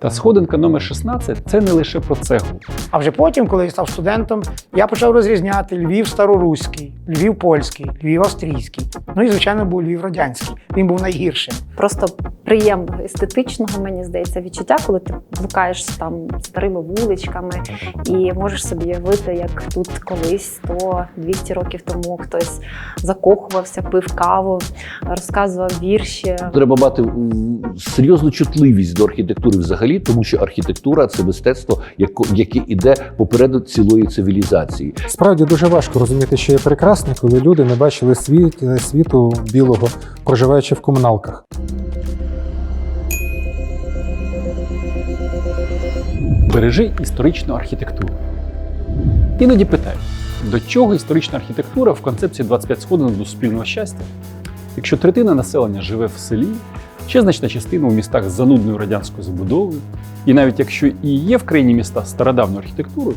Та сходинка номер 16 це не лише про цеглу. А вже потім, коли я став студентом, я почав розрізняти Львів староруський, Львів польський, Львів австрійський. Ну і звичайно був Львів радянський. Він був найгіршим. Просто приємного естетичного, мені здається, відчуття, коли ти блукаєш там старими вуличками і можеш собі уявити, як тут колись 100-200 років тому хтось закохувався, пив каву, розказував вірші. Треба мати серйозну чутливість до архітектури взагалі, тому що архітектура це мистецтво, яке іде попереду цілої цивілізації. Справді дуже важко розуміти, що є прекрасне, коли люди не бачили світ, світу білого, проживаючи в комуналках. Бережи історичну архітектуру. Іноді питають, до чого історична архітектура в концепції 25 сходинок до спільного щастя? Якщо третина населення живе в селі, ще значна частина у містах з занудною радянською забудовою, і навіть якщо і є в країні міста з стародавньою архітектурою,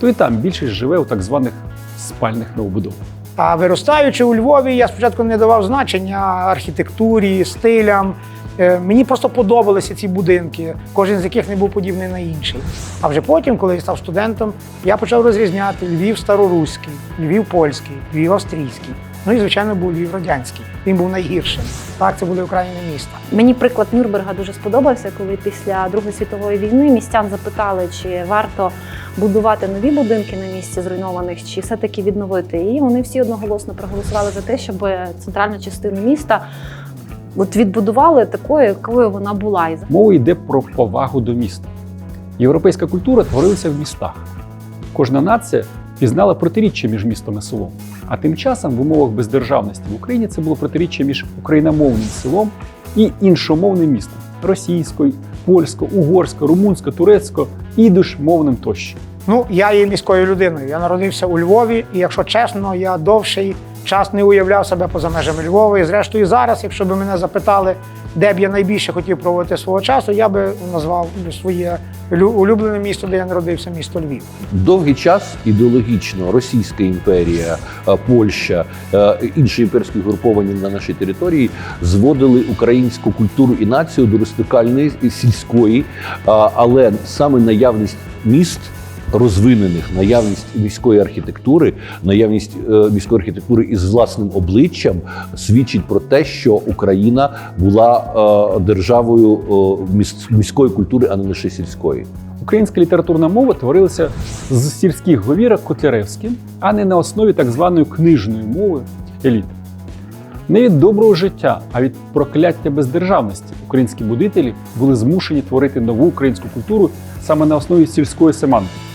то і там більшість живе у так званих спальних новобудовах. А виростаючи у Львові, я спочатку не давав значення архітектурі, стилям. Е, Мені просто подобалися ці будинки, кожен з яких не був подібний на інший. А вже потім, коли я став студентом, я почав розрізняти Львів староруський, Львів польський, Львів австрійський. Ну і звичайно був Львів радянський. Він був найгіршим. Так, це були окраїни міста. Мені приклад Нюрнберга дуже сподобався, коли після Другої світової війни містян запитали, чи варто будувати нові будинки на місці зруйнованих, чи все-таки відновити. І вони всі одноголосно проголосували за те, щоб центральну частину міста от відбудували такою, якою вона була. Мова йде про повагу до міста. Європейська культура творилася в містах. Кожна нація пізнала протиріччя між містом і селом. А тим часом в умовах бездержавності в Україні це було протиріччя між україномовним селом і іншомовним містом російською, польською, угорською, румунською, турецькою, ідиш-мовним тощо. Ну, я є міською людиною. Я народився у Львові, і якщо чесно, я довший час не уявляв себе поза межами Львова. І зрештою, зараз, якщо б мене запитали, де б я найбільше хотів проводити свого часу, я би назвав своє лю- улюблене місто, де я народився, місто Львів. Довгий час ідеологічно Російська імперія, е, Польща, е, інші імперські груповані на нашій території зводили українську культуру і націю до рестикальної сільської, але саме наявність міст. Розвинених наявність міської архітектури, наявність е, міської архітектури із власним обличчям свідчить про те, що Україна була е, державою е, міської культури, а не лише сільської. Українська літературна мова творилася з сільських говірок Котляревським, а не на основі так званої книжної мови еліти. Не від доброго життя, а від прокляття бездержавності українські будителі були змушені творити нову українську культуру саме на основі сільської семантики.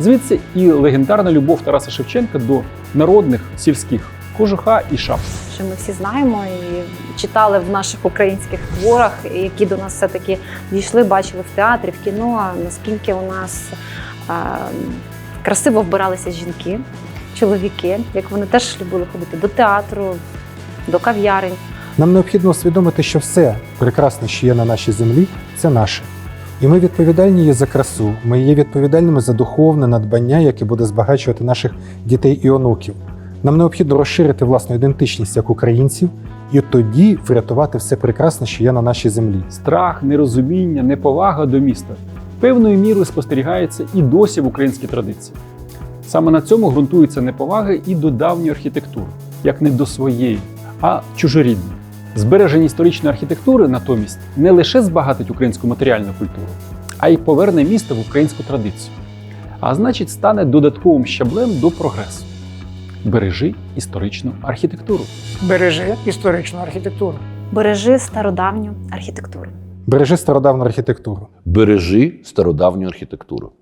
Звідси і легендарна любов Тараса Шевченка до народних сільських кожуха і шапки. що ми всі знаємо і читали в наших українських творах, які до нас все-таки дійшли, бачили в театрі, в кіно, наскільки у нас е, красиво вбиралися жінки, чоловіки, як вони теж любили ходити до театру, до кав'ярень. Нам необхідно усвідомити, що все прекрасне, що є на нашій землі, це наше. І ми відповідальні є за красу. Ми є відповідальними за духовне надбання, яке буде збагачувати наших дітей і онуків. Нам необхідно розширити власну ідентичність як українців і тоді врятувати все прекрасне, що є на нашій землі. Страх, нерозуміння, неповага до міста певною мірою спостерігається і досі в українській традиції. Саме на цьому ґрунтується неповага і до давньої архітектури, як не до своєї, а чужорідної. Збереження історичної архітектури натомість не лише збагатить українську матеріальну культуру, а й поверне місто в українську традицію. А значить, стане додатковим щаблем до прогресу. Бережи історичну архітектуру. Бережи історичну архітектуру. Бережи стародавню архітектуру. Бережи стародавну архітектуру. Бережи стародавню архітектуру.